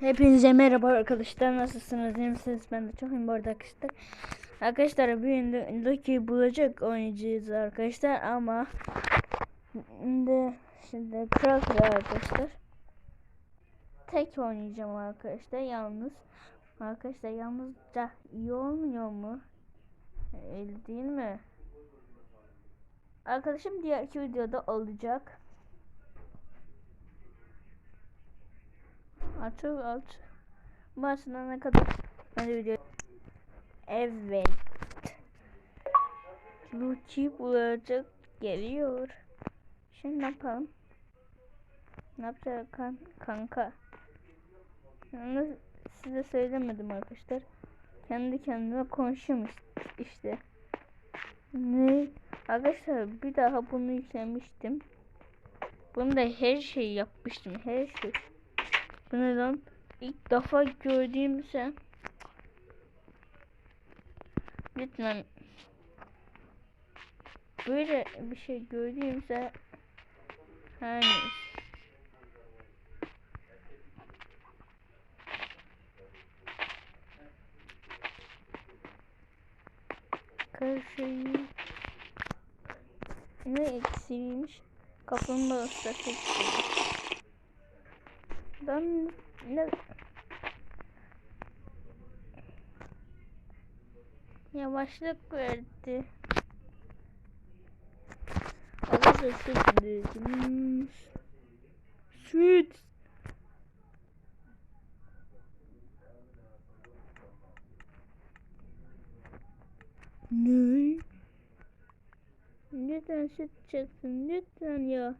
Hepinize merhaba arkadaşlar. Nasılsınız? İyi misiniz? Ben de çok iyiyim. Bu arada arkadaşlar Arkadaşlar bugün Lucky bulacak oynayacağız arkadaşlar. Ama Şimdi şimdi kral arkadaşlar Tek oynayacağım arkadaşlar. Yalnız Arkadaşlar yalnız da iyi olmuyor mu? Öyle değil mi? Arkadaşım diğer iki videoda olacak Açıl aç. Başına kadar hadi video. Evet. Lucy bulacak geliyor. Şimdi ne yapalım? Ne yapacağız kan kanka? Yalnız size söylemedim arkadaşlar. Kendi kendime konuşuyorum işte. Ne? Arkadaşlar bir daha bunu yüklemiştim. Bunu da her şeyi yapmıştım. Her şey. Bu ne? İlk defa gördüğüm sen. Lütfen. Böyle bir şey gördüğümse hani Karşıyı ne eksiğiymiş? Kaplumbağası eksiğiymiş. Ben ne yavaşlık verdi. Süt. Ne? Lütfen süt çıksın lütfen ya.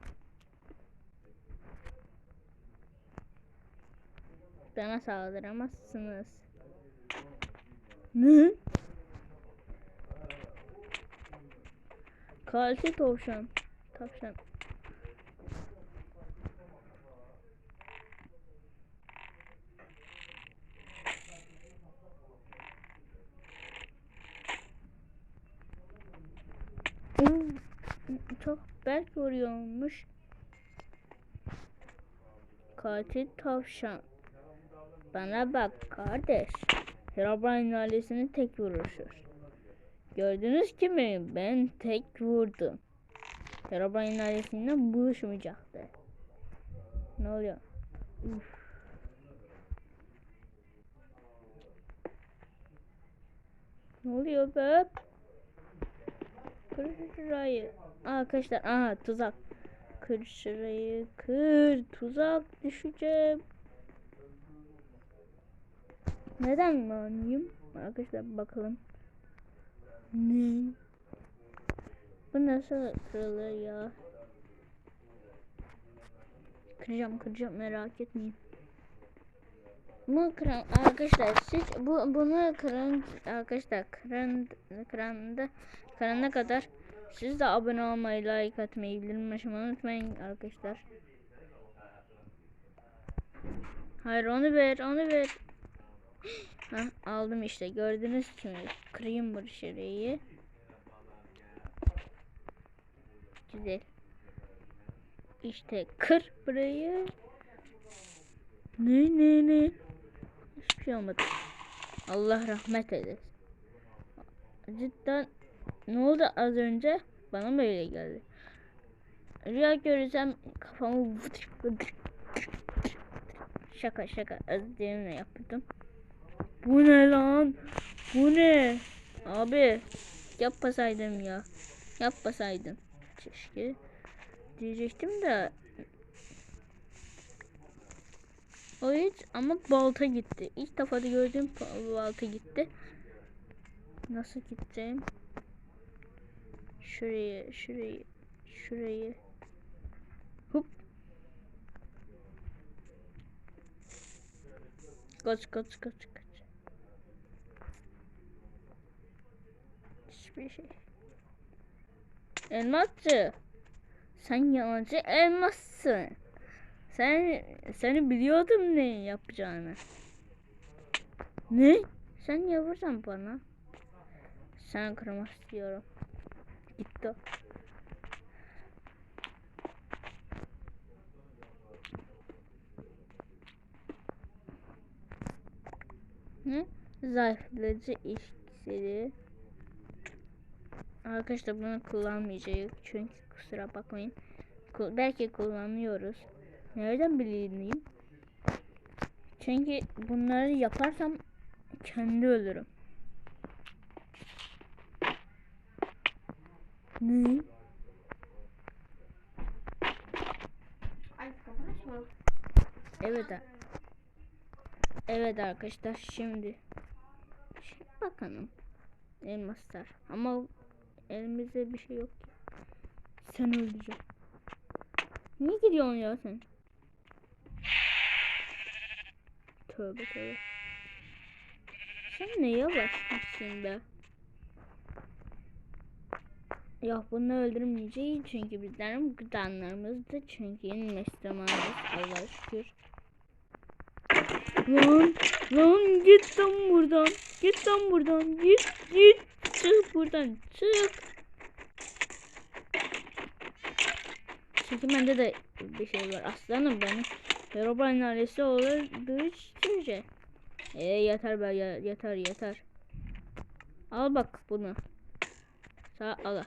Bana saldıramazsınız. Ne? Kalsi tavşan. Tavşan. Oo, Çok berk vuruyormuş. Katil tavşan. Bana bak kardeş. Herobrine ailesini tek vuruşur. Gördünüz ki mi? Ben tek vurdum. Herobrine ailesiyle buluşmayacaktı. Ne oluyor? Uf. Ne oluyor be? Kır şurayı. Arkadaşlar aha tuzak. Kır şurayı. Kır. Tuzak düşeceğim. Neden maniyim? Arkadaşlar bakalım. Ne? Bu nasıl kırılır ya? Kıracağım kıracağım merak etmeyin. Bu kıran arkadaşlar siz bu bunu kırın arkadaşlar kırın kıranda kırana kadar siz de abone olmayı like atmayı bildirim unutmayın arkadaşlar. Hayır onu ver onu ver. Ha, aldım işte gördünüz kimi kırayım bu. Güzel. İşte kır burayı. Ne ne ne. Hiçbir şey olmadı. Allah rahmet eylesin. Cidden ne oldu az önce? Bana mı öyle geldi? Rüya görürsem kafamı şaka şaka özlemle yaptım. Bu ne lan? Bu ne? Abi yapmasaydım ya. Yapmasaydım. Keşke diyecektim de o hiç ama balta gitti. İlk defa da gördüğüm balta gitti. Nasıl gideceğim? Şuraya, şurayı, şurayı. Hop. Kaç kaç kaç kaç. Hiçbir şey. Elmasçı. Sen yalancı elmassın. Sen seni biliyordum ne yapacağını. Ne? Sen yapacaksın bana. Sen kırmak istiyorum. Gitti. Ne? Zayıflayıcı iksiri. Arkadaşlar bunu kullanmayacağız. Çünkü kusura bakmayın. Belki kullanıyoruz. Nereden bileyim? Çünkü bunları yaparsam kendi ölürüm. Ne? Evet. Evet arkadaşlar şimdi. Şimdi bakalım. Elmaslar. Ama elimizde bir şey yok ki. Sen öleceksin. Niye gidiyorsun ya sen? Tövbe tövbe. Sen ne yavaşmışsın be. Yok bunu öldürmeyeceğiz çünkü bizlerin gıdanlarımızdı çünkü Müslümanız Allah'a şükür. Lan, lan git lan buradan. Git lan buradan. Git, git. Çık buradan. Çık. Çünkü bende de bir şey var. Aslanım benim. Herobrine ailesi olduğu sürece. E yeter be yeter yeter. Al bak bunu. Sağ al.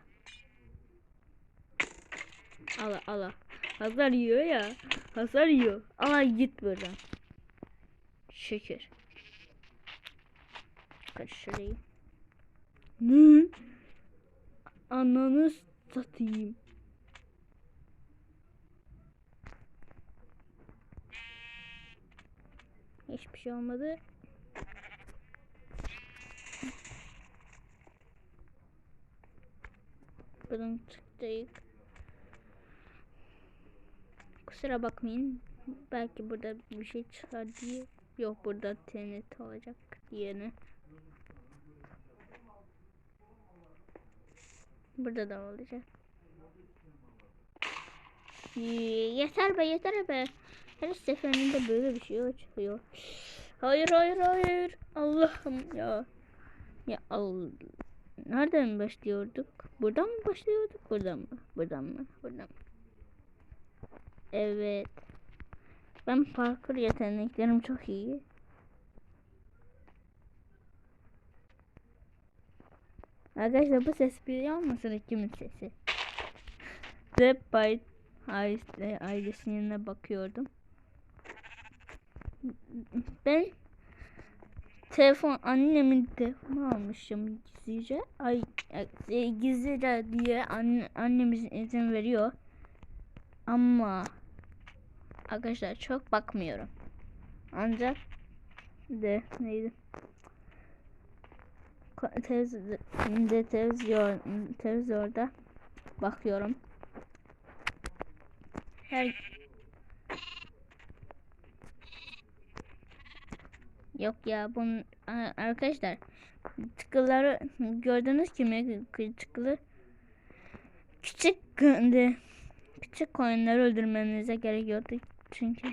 Al al. Hasar yiyor ya. Hasar yiyor. Al git buradan. Şeker. Kaç şurayı. Ne? Ananı satayım. Hiçbir şey olmadı. Buradan çıktık. Kusura bakmayın. Belki burada bir şey çıkar diye. Yok burada TNT olacak diyene. Burada da olacak. Yee, Yeter be yeter be. Her seferinde böyle bir şey çıkıyor. Hayır hayır hayır. Allah'ım ya. Ya al. Nereden başlıyorduk? Buradan mı başlıyorduk? Buradan mı? Buradan mı? Buradan mı? Evet. Ben parkur yeteneklerim çok iyi. Arkadaşlar bu ses biliyor musunuz kimin sesi? Zep Byte ailesi- ailesinin bakıyordum. Ben telefon annemin telefonu almışım gizlice. Ay e, gizlice diye anne, annemizin izin veriyor. Ama arkadaşlar çok bakmıyorum. Ancak de neydi? Televizyon, televizyon, televizyonda bakıyorum. Her Yok ya bunun arkadaşlar tıkıları gördünüz ki mi tıkılı küçük küçük koyunları öldürmenize gerek yoktu çünkü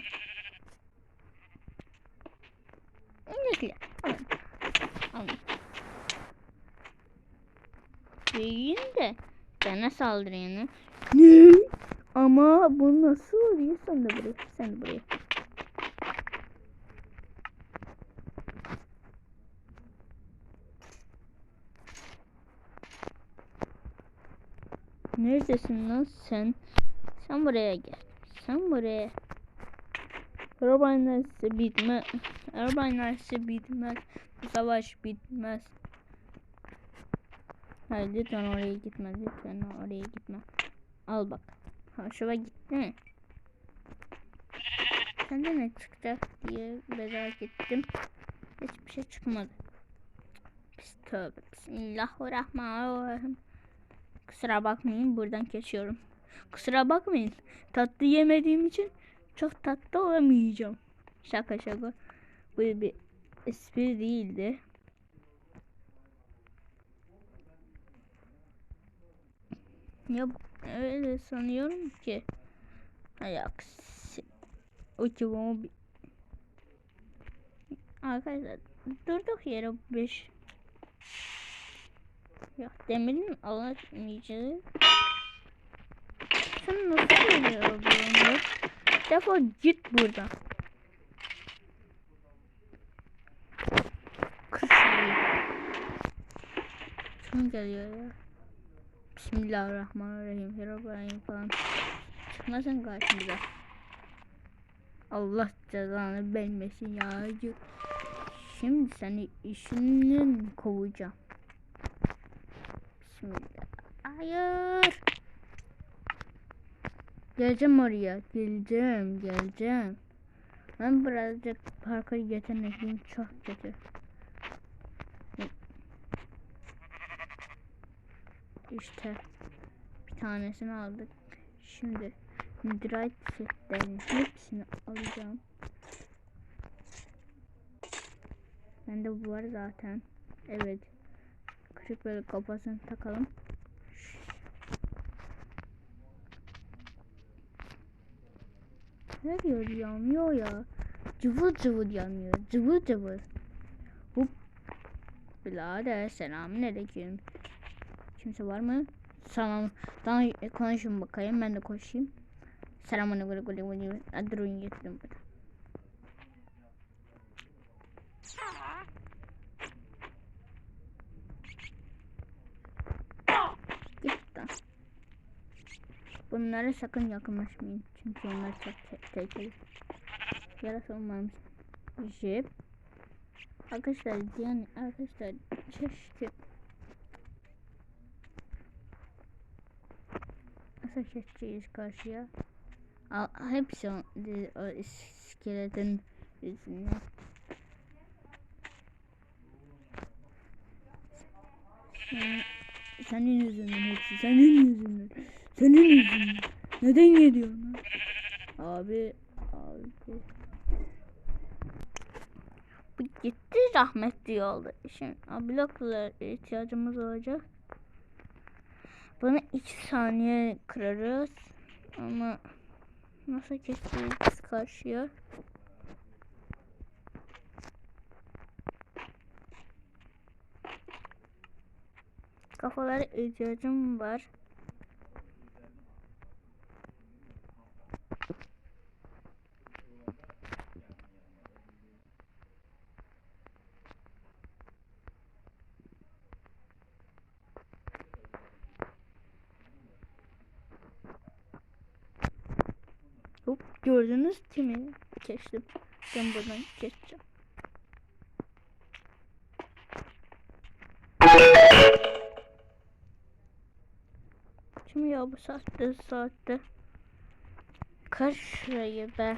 de bana saldırın Ne? Ama bu nasıl oluyor? Sen de buraya, sen de buraya. Neredesin lan sen? Sen buraya gel. Sen buraya. Arabayla bitmez. Arabayla bitmez. Bu savaş bitmez. Hayır lütfen oraya gitme. Lütfen oraya gitme. Al bak. Hoşuma gitti mi? Sende ne çıkacak diye merak ettim. Hiçbir şey çıkmadı. Pis tövbe. Bismillahirrahmanirrahim. Kusura bakmayın buradan geçiyorum. Kusura bakmayın. Tatlı yemediğim için çok tatlı olamayacağım. Şaka şaka. Bu bir espri değildi. Ya öyle sanıyorum ki. Ayaksi. Uçumu bir... Arkadaşlar durduk yere 5. Ya demirin alamayacağı. Sen nasıl geliyor bunu? Defol git buradan. Kısmı. Kim geliyor ya? Bismillahirrahmanirrahim. Herobrine falan. Çıkmasın karşımıza. Allah cezanı vermesin ya. Şimdi seni işinden kovacağım. Bismillah. Hayır. Geleceğim oraya. Geleceğim. Geleceğim. Ben birazcık parkur yetenekliyim. Çok kötü. İşte bir tanesini aldık. Şimdi Drive setlerin hepsini alacağım. Bende bu var zaten. Evet. Kırık böyle kafasını takalım. Her yer yanıyor ya. Cıvıl cıvıl yanıyor. Cıvıl cıvıl. Hop. Birader selamünaleyküm. Kimse var mı? Tamam. Tamam konuşun bakayım. Ben de koşayım. Selamünaleyküm. Hadi oyun getirdim burada. Git lan. Bunlara sakın yakınlaşmayın. Çünkü onlar çok te tehlikeli. Yarası olmamış. Jip. Arkadaşlar yani arkadaşlar çeşitli Nasıl geçeceğiz karşıya? Al, hepsi o, o iskeletin yüzünden. Sen, senin yüzünden hepsi. Senin yüzünden. Senin yüzünden. Neden geliyorsun lan? Abi. Abi. Bu gitti rahmetli oldu. Şimdi bloklara ihtiyacımız olacak. Bunu iki saniye kırarız. Ama nasıl geçeceğiz karşıya? Kafalara ihtiyacım var. Hop gördünüz kimi? Geçtim. Ben buradan geçeceğim. Kim ya bu saatte saatte? Kır şurayı be.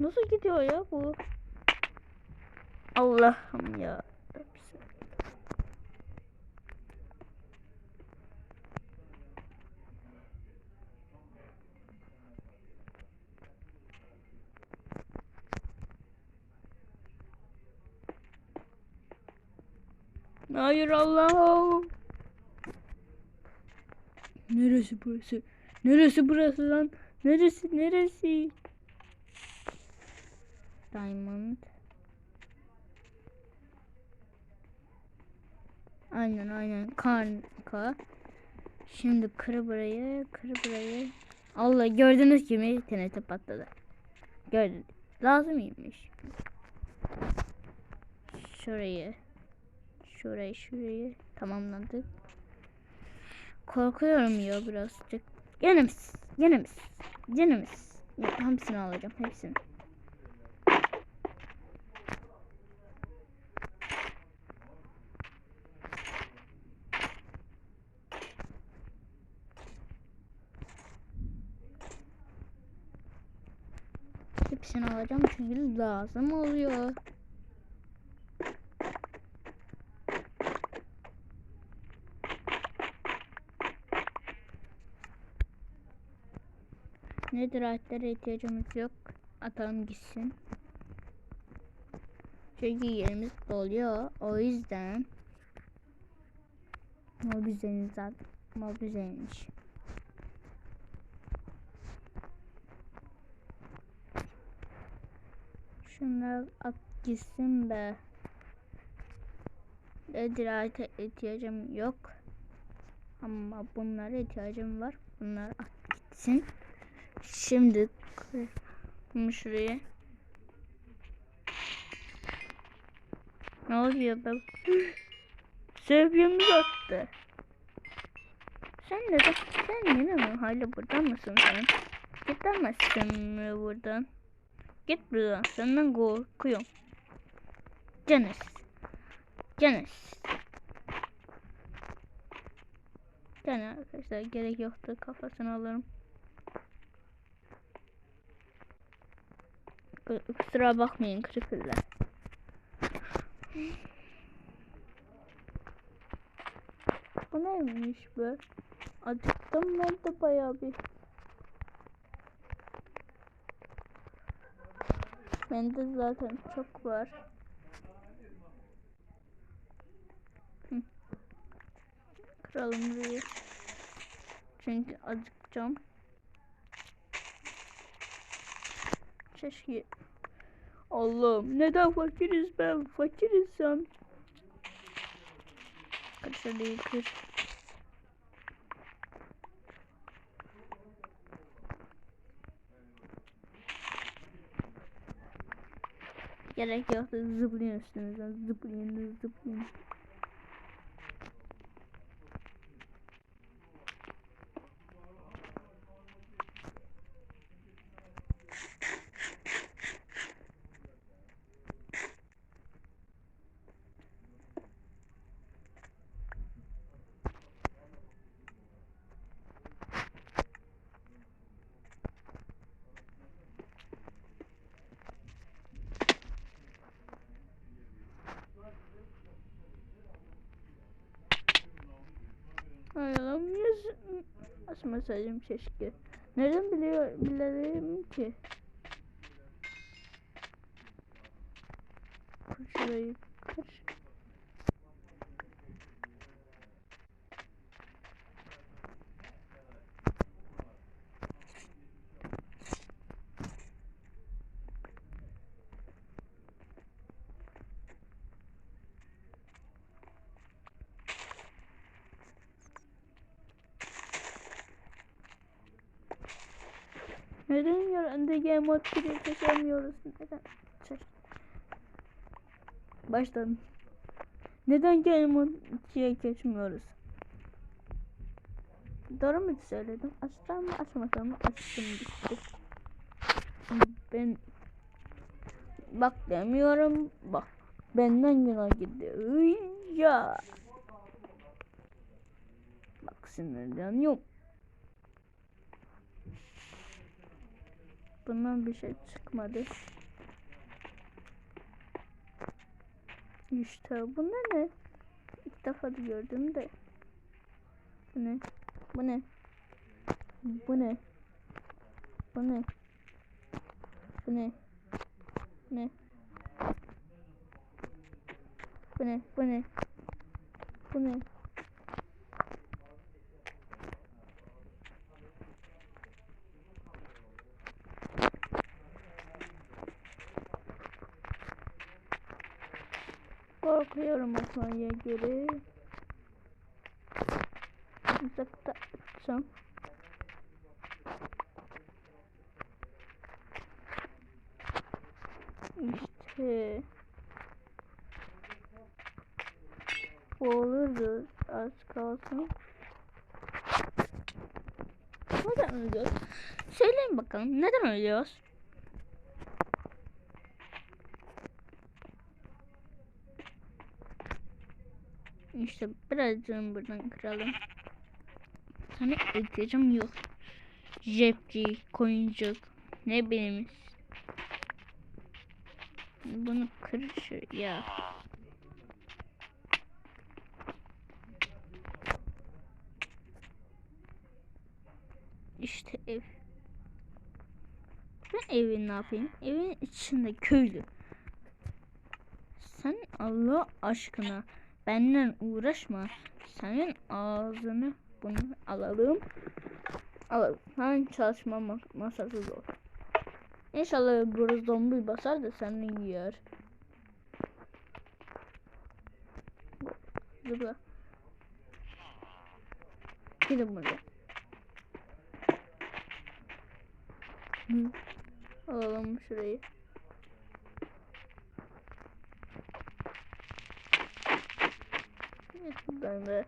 Nasıl gidiyor ya bu? Allah'ım ya. Hayır Allah'ım. Neresi burası? Neresi burası lan? Neresi neresi? Diamond. Aynen aynen kanka. Şimdi kır burayı, kır burayı. Allah gördünüz gibi TNT patladı. Gördünüz. Lazımymış. Şurayı. Şurayı şurayı tamamladık. Korkuyorum ya birazcık. Gene mis? Gene mis? Gene mis? Ya, hepsini alacağım hepsini. Hepsini alacağım çünkü lazım oluyor. Nedir ayetlere ihtiyacımız yok. Atalım gitsin. Çünkü yerimiz doluyor. O yüzden Mol güzelmiş zaten. Mol güzelmiş. Şunları at gitsin be. Nedir ayete ihtiyacım yok. Ama bunlara ihtiyacım var. Bunlar at gitsin. Şimdi şurayı. Ne oluyor be? Sevgimiz attı. Sen neden? Sen yine mi? Hala burada mısın sen? Gidemezsin mi buradan? Git buradan. Senden korkuyorum. Canis. Canis. Yani arkadaşlar gerek yoktu. Kafasını alırım. Kusura bakmayın creeper'lar. Bu neymiş be? Acıktım ben de bayağı bir. Bende zaten çok var. Hı. Kıralım burayı. Çünkü acıkacağım. Keşke Allah'ım neden fakiriz ben fakiriz sen. Kır şurayı kır. Gerek yoktu zıplayın üstünüzden zıplayın zıplayın. Ay Allah'ım yüz açmasaydım keşke. Nereden biliyor bilirim ki? Şurayı kır. Neden yarında game mode 1'i seçemiyoruz? Neden? Seç. Baştan. Neden game mode 2'ye geçmiyoruz? Doğru mu söyledim? Açsam mı açmasam mı? Açtım gitti. Ben bak demiyorum. Bak benden günah gidiyor. Iy, Ya. Bak sinirleniyorum. Bundan bir şey çıkmadı. İşte bu ne? İlk defa da gördüm de. Bu ne? Bu ne? Bu ne? Bu ne? Bu ne? Ne? Bu ne? Bu ne? Bu ne? Korkuyorum atmaya göre. Uzakta açacağım. İşte. Bu olurdu az kalsın. Neden ölüyoruz? Söyleyin bakalım neden ölüyoruz? İşte birazcık buradan kıralım. Sana ihtiyacım yok. Cepci, koyuncuk, ne bileyim. Bunu kır ya. İşte ev. Ben evi ne yapayım? Evin içinde köylü. Sen Allah aşkına benden uğraşma. Senin ağzını bunu alalım. Alalım. Hemen çalışma ma- masası zor. İnşallah burası zombi basar da seni yer. Zıpla. Gidin burada. Hı. Alalım şurayı. Ben de.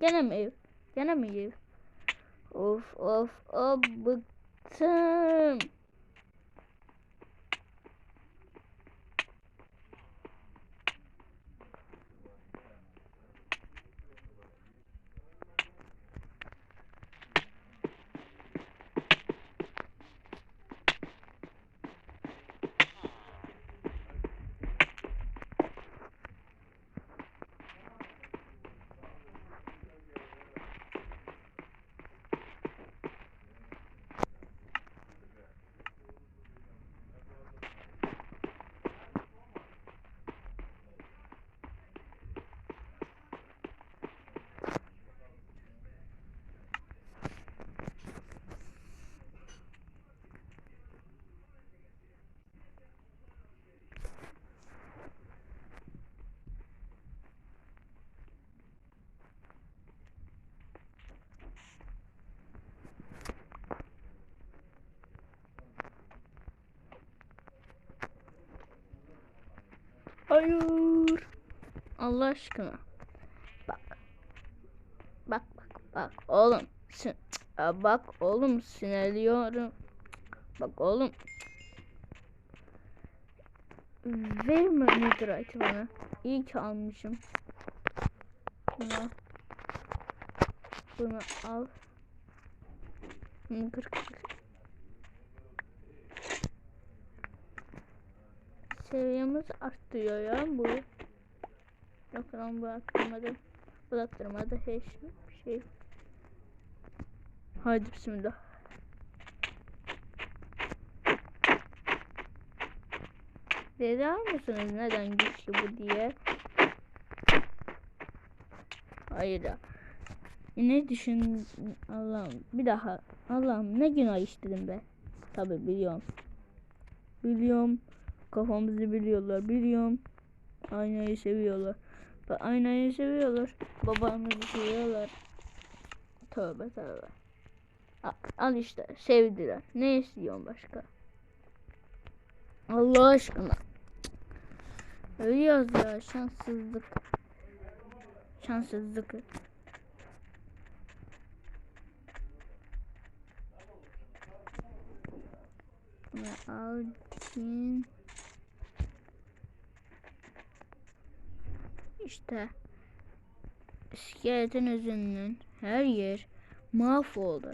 Gene mi ev? Gene mi ev? Of of of bıktım. Hayır. Allah aşkına. Bak. Bak bak bak oğlum. Sin bak oğlum sinirliyorum. Bak oğlum. Verme Netherite bana. İyi ki almışım. Bunu. Bunu al. Bunu kır kır. Seviyemiz artıyor ya bu. Yok lan bu arttırmadı. Bu da arttırmadı hiç şey. Haydi bismillah. Dedi mısınız neden güçlü bu diye? Hayır ya. Ne düşün Allah'ım bir daha Allah'ım ne günah işledim be. Tabi biliyorum. Biliyorum. Kafamızı biliyorlar. Biliyorum. Aynayı seviyorlar. Aynayı seviyorlar. Babamızı seviyorlar. Tövbe tövbe. Al, işte sevdiler. Ne istiyorsun başka? Allah aşkına. Ölüyoruz ya şanssızlık. Şanssızlık. Bunu al İşte iskeletin özünün her yer mahvoldu.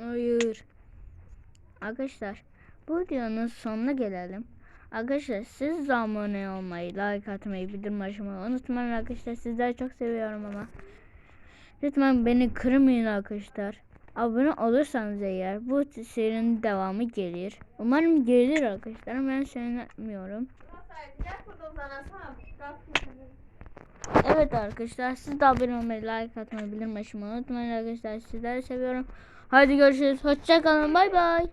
Hayır. Arkadaşlar bu videonun sonuna gelelim. Arkadaşlar siz de abone olmayı, like atmayı, bildirim açmayı unutmayın arkadaşlar. Sizleri çok seviyorum ama. Lütfen beni kırmayın arkadaşlar. Abone olursanız eğer bu serinin devamı gelir. Umarım gelir arkadaşlar. Ben söylemiyorum. Evet arkadaşlar siz de abone olmayı, like atmayı, bildirim açmayı unutmayın arkadaşlar. Sizleri seviyorum. Hadi görüşürüz. Hoşçakalın. Bay bay.